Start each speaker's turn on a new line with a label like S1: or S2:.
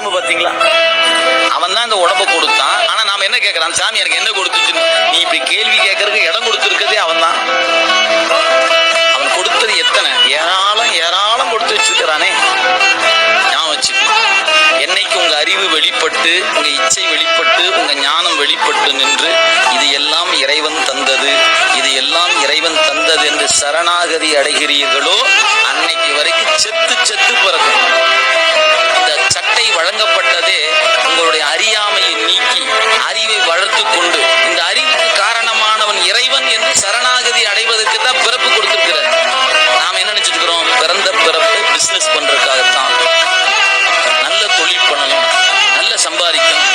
S1: கொடுமை பார்த்தீங்களா? அவன் தான் இந்த உடம்ப கொடுத்தான். ஆனா நாம என்ன கேட்கறான் சாமி எனக்கு என்ன கொடுத்துச்சுன்னு நீ இப்படி கேள்வி கேட்கறதுக்கு இடம் கொடுத்துருக்கதே அவன் தான் அவன் கொடுத்தது எத்தனை? ஏராளம் ஏராளம் கொடுத்து வச்சிருக்கிறானே. ஞாபகம் வச்சு என்னைக்கு உங்க அறிவு வெளிப்பட்டு உங்க இச்சை வெளிப்பட்டு உங்க ஞானம் வெளிப்பட்டு நின்று இது எல்லாம் இறைவன் தந்தது. இது எல்லாம் இறைவன் தந்தது என்று சரணாகதி அடைகிறீர்களோ அதுக்கு தான் பிறப்பு கொடுத்துருக்குற நாம என்ன நினச்சிட்டு இருக்கிறோம் பிறந்த பிறப்பு பிஸ்னஸ் பண்ணுறதுக்காகத்தான் நல்ல தொழில் பண்ணணும். நல்ல சம்பாதிக்கணும்.